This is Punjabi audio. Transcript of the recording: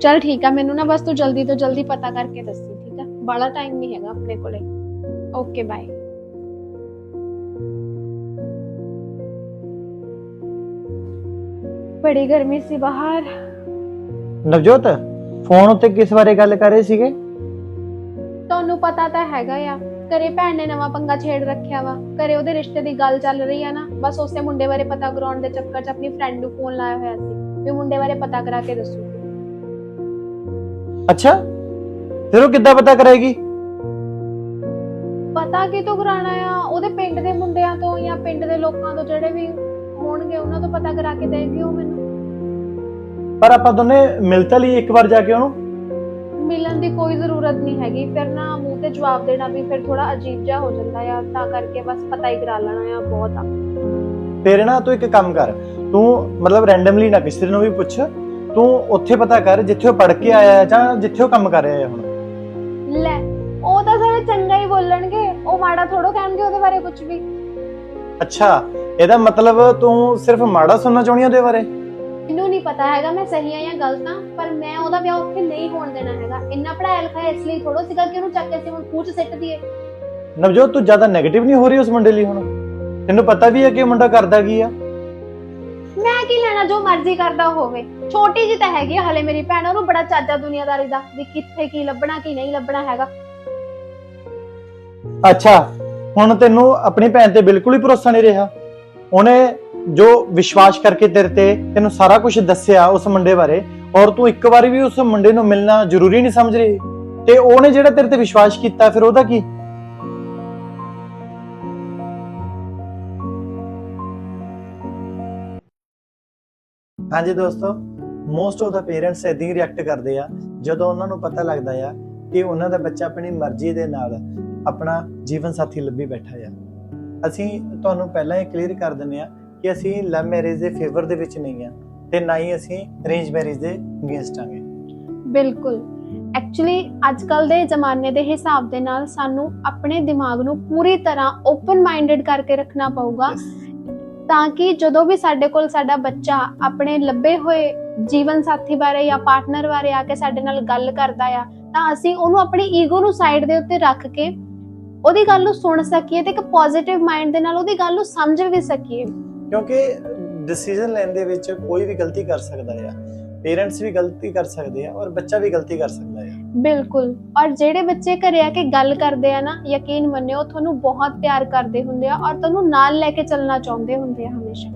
ਚਲ ਠੀਕ ਆ ਮੈਨੂੰ ਨਾ ਬਸ ਤੂੰ ਜਲਦੀ ਤੋਂ ਜਲਦੀ ਪਤਾ ਕਰਕੇ ਦੱਸੀ ਠੀਕ ਆ? ਬੜਾ ਟਾਈਮ ਨਹੀਂ ਹੈਗਾ ਆਪਣੇ ਕੋਲੇ। ਓਕੇ ਬਾਏ ਬੜੀ ਗਰਮੀ ਸੀ ਬਾਹਰ। ਨਵਜੋਤ ਫੋਨ ਉੱਤੇ ਕਿਸ ਬਾਰੇ ਗੱਲ ਕਰ ਰਹੇ ਸੀਗੇ? ਤੁਹਾਨੂੰ ਪਤਾ ਤਾਂ ਹੈਗਾ ਆ ਘਰੇ ਭੈਣ ਨੇ ਨਵਾਂ ਪੰਗਾ ਛੇੜ ਰੱਖਿਆ ਵਾ। ਘਰੇ ਉਹਦੇ ਰਿਸ਼ਤੇ ਦੀ ਗੱਲ ਚੱਲ ਰਹੀ ਆ ਨਾ ਬਸ ਉਸੇ ਮੁੰਡੇ ਬਾਰੇ ਪਤਾ ਕਰਾਉਣ ਦੇ ਚੱਕਰ 'ਚ ਆਪਣੀ ਫਰੈਂਡ ਨੂੰ ਫੋਨ ਲਾਇਆ ਹੋਇਆ ਸੀ ਵੀ ਮੁੰਡੇ ਬਾਰੇ ਪਤਾ ਕਰਾ ਕੇ ਦੱਸੂ। ਅੱਛਾ? ਫਿਰ ਉਹ ਕਿੱਦਾਂ ਪਤਾ ਕਰੇਗੀ ਪਤਾ ਕਿਤੋਂ ਕਰਾਣਾ ਆ? ਉਹਦੇ ਪਿੰਡ ਦੇ ਮੁੰਡਿਆਂ ਤੋਂ ਜਾਂ ਪਿੰਡ ਦੇ ਲੋਕਾਂ ਤੋਂ ਜਿਹੜੇ ਵੀ ਹੋਣਗੇ ਉਹਨਾਂ ਤੋਂ ਪਤਾ ਕਰਾ ਕੇ ਦੇਗੀ ਉਹ ਮੈਨੂੰ। ਪਰ ਆਪਾਂ ਦੋਨੇ ਮਿਲ ਤਾਂ ਲਈ ਇੱਕ ਵਾਰ ਜਾ ਕੇ ਉਹਨੂੰ? ਮਿਲਣ ਦੀ ਕੋਈ ਜ਼ਰੂਰਤ ਨਹੀਂ ਹੈਗੀ। ਫਿਰ ਨਾ ਮੂੰਹ ਤੇ ਜਵਾਬ ਦੇਣਾ ਵੀ ਫਿਰ ਥੋੜਾ ਅਜੀਬ ਜਿਹਾ ਹੋ ਜਾਂਦਾ ਆ। ਤਾਂ ਕਰਕੇ ਬਸ ਪਤਾ ਹੀ ਕਰਾ ਲੈਣਾ ਆ ਬਹੁਤ ਆ। ਫਿਰ ਨਾ ਤੂੰ ਇੱਕ ਕੰਮ ਕਰ। ਤੂੰ ਮਤਲਬ ਰੈਂਡਮਲੀ ਨਾ ਕਿਸੇ ਨੂੰ ਵੀ ਪੁੱਛ। ਤੂੰ ਉੱਥੇ ਪਤਾ ਕਰ ਜਿੱਥੇ ਉਹ ਪੜ ਕੇ ਆਇਆ ਹੈ ਜਾਂ ਜਿੱਥੇ ਉਹ ਕੰਮ ਕਰ ਰਿਹਾ ਹੈ ਹੁਣ। ਲੈ ਉਹ ਤਾਂ ਸਾਰੇ ਚੰਗਾ ਹੀ ਬੋਲਣਗੇ। ਉਹ ਮਾੜਾ ਥੋੜੋ ਕਹਿਣਗੇ ਉਹਦੇ ਬਾਰੇ ਕੁਝ ਵੀ। ਅੱਛਾ ਇਹਦਾ ਮਤਲਬ ਤੂੰ ਸਿਰਫ ਮਾੜਾ ਸੁਣਨਾ ਚਾਹੁੰਦੀ ਹੈ ਉਹਦੇ ਬਾਰੇ? ਮੈਨੂੰ ਨਹੀਂ ਪਤਾ ਹੈਗਾ ਮੈਂ ਸਹੀ ਆ ਜਾਂ ਗਲਤ ਆ ਪਰ ਮੈਂ ਉਹਦਾ ਵਿਆਹ ਉੱਥੇ ਨਹੀਂ ਹੋਣ ਦੇਣਾ ਹੈਗਾ। ਇੰਨਾ ਪੜਾਇਆ ਲਿਖਿਆ ਇਸ ਲਈ ਥੋੜੋ ਸੀਗਾ ਕਿ ਉਹਨੂੰ ਚੱਕ ਕੇ ਅਸੀਂ ਹੁਣ ਖੂਚ ਸਿੱਟ ਦਈਏ। ਨਵਜੋਤ ਤੂੰ ਜ਼ਿਆਦਾ 네ਗੇਟਿਵ ਨਹੀਂ ਹੋ ਰਹੀ ਉਸ ਮੁੰਡੇ ਲਈ ਹੁਣ? ਤੈਨੂੰ ਪਤਾ ਵੀ ਹੈ ਕਿ ਇਹ ਮੁੰਡਾ ਕਰਦਾ ਕੀ ਆ? ਮੈਂ ਕੀ ਲੈਣਾ, ਜੋ ਮਰਜ਼ੀ ਕਰਦਾ ਹੋਵੇ। ਛੋਟੀ ਜੀ ਤਾਂ ਹੈਗੀ ਆ ਹਲੇ ਮੇਰੀ ਭੈਣ, ਉਹਨੂੰ ਬੜਾ ਚਾਚਾ ਦੁਨੀਆਦਾਰੀ ਦਾ ਵੀ ਕਿੱਥੇ ਕੀ ਲੱਭਣਾ, ਕੀ ਨਹੀਂ ਲੱਭਣਾ ਹੈਗਾ। ਅੱਛਾ, ਹੁਣ ਤੈਨੂੰ ਆਪਣੀ ਭੈਣ ਤੇ ਬਿਲਕੁਲ ਹੀ ਭਰੋਸਾ ਨਹੀਂ ਰਿਹਾ। ਉਹਨੇ ਜੋ ਵਿਸ਼ਵਾਸ ਕਰਕੇ ਤੇਰੇ ਤੇ ਤੈਨੂੰ ਸਾਰਾ ਕੁਝ ਦੱਸਿਆ ਉਸ ਮੁੰਡੇ ਬਾਰੇ, ਔਰ ਤੂੰ ਇੱਕ ਵਾਰੀ ਵੀ ਉਸ ਮੁੰਡੇ ਨੂੰ ਮਿਲਣਾ ਜ਼ਰੂਰੀ ਨਹੀਂ ਸਮਝ ਰਹੀ। ਤੇ ਉਹਨੇ ਜਿਹੜਾ ਤੇਰੇ ਤੇ ਵਿਸ਼ਵਾਸ ਕੀਤਾ, ਫਿਰ ਉਹਦਾ ਕੀ? ਹਾਂਜੀ ਦੋਸਤੋ ਮੋਸਟ ਆਫ ਦਾ ਪੇਰੈਂਟਸ ਇਦਾਂ ਹੀ ਰਿਐਕਟ ਕਰਦੇ ਆ ਜਦੋਂ ਉਹਨਾਂ ਨੂੰ ਪਤਾ ਲੱਗਦਾ ਆ ਕਿ ਉਹਨਾਂ ਦਾ ਬੱਚਾ ਆਪਣੀ ਮਰਜ਼ੀ ਦੇ ਨਾਲ ਆਪਣਾ ਜੀਵਨ ਸਾਥੀ ਲੱਭੀ ਬੈਠਾ ਆ। ਅਸੀਂ ਤੁਹਾਨੂੰ ਪਹਿਲਾਂ ਹੀ ਕਲੀਅਰ ਕਰ ਦਿੰਦੇ ਆ ਕਿ ਅਸੀਂ ਲਵ ਮੈਰਿਜ ਦੇ ਫੇਵਰ ਦੇ ਵਿੱਚ ਨਹੀਂ ਆ ਤੇ ਨਾ ਹੀ ਅਸੀਂ ਅਰੇਂਜ ਮੈਰਿਜ ਦੇ ਅਗੇਂਸਟ ਆਂਗੇ ਬਿਲਕੁਲ। ਐਕਚੁਅਲੀ ਅੱਜ ਕੱਲ ਦੇ ਜ਼ਮਾਨੇ ਦੇ ਹਿਸਾਬ ਦੇ ਨਾਲ ਸਾਨੂੰ ਆਪਣੇ ਦਿਮਾਗ ਨੂੰ ਪੂਰੀ ਤਰ੍ਹਾਂ ਓਪਨ ਮਾਈਂਡਡ ਕਰਕੇ ਰੱਖਣਾ ਪਊਗਾ। ਤਾਂ ਕਿ ਜਦੋਂ ਵੀ ਸਾਡੇ ਕੋਲ ਸਾਡਾ ਬੱਚਾ ਆਪਣੇ ਲੱਭੇ ਹੋਏ ਜੀਵਨ ਸਾਥੀ ਬਾਰੇ ਜਾਂ ਪਾਰਟਨਰ ਬਾਰੇ ਆ ਕੇ ਸਾਡੇ ਨਾਲ ਗੱਲ ਕਰਦਾ ਆ, ਤਾਂ ਅਸੀਂ ਉਹਨੂੰ ਆਪਣੀ ਈਗੋ ਨੂੰ ਸਾਈਡ ਦੇ ਉੱਤੇ ਰੱਖ ਕੇ ਉਹਦੀ ਗੱਲ ਨੂੰ ਸੁਣ ਸਕੀਏ ਤੇ ਇੱਕ ਪੋਜ਼ਿਟਿਵ ਮਾਈਂਡ ਦੇ ਨਾਲ ਉਹਦੀ ਗੱਲ ਨੂੰ ਸਮਝ ਵੀ ਸਕੀਏ। ਕਿਉਂਕਿ ਡਿਸੀਜਨ ਲੈਣ ਦੇ ਵਿੱਚ ਕੋਈ ਵੀ ਗਲਤੀ ਕਰ ਸਕਦਾ ਆ। ਪੇਰੈਂਟਸ ਵੀ ਗਲਤੀ ਕਰ ਸਕਦੇ ਆ ਔਰ ਬੱਚਾ ਵੀ ਗਲਤੀ ਕਰ ਸਕਦਾ ਆ। ਬਿਲਕੁਲ। ਔਰ ਜਿਹੜੇ ਬੱਚੇ ਘਰੇ ਆ ਕੇ ਗੱਲ ਕਰਦੇ ਆ ਨਾ, ਯਕੀਨ ਮੰਨਿਓ, ਤੁਹਾਨੂੰ ਬਹੁਤ ਪਿਆਰ ਕਰਦੇ ਹੁੰਦੇ ਆ ਔਰ ਤੁਹਾਨੂੰ ਨਾਲ ਲੈ ਕੇ ਚੱਲਣਾ ਚਾਹੁੰਦੇ ਹੁੰਦੇ ਆ ਹਮੇਸ਼ਾ।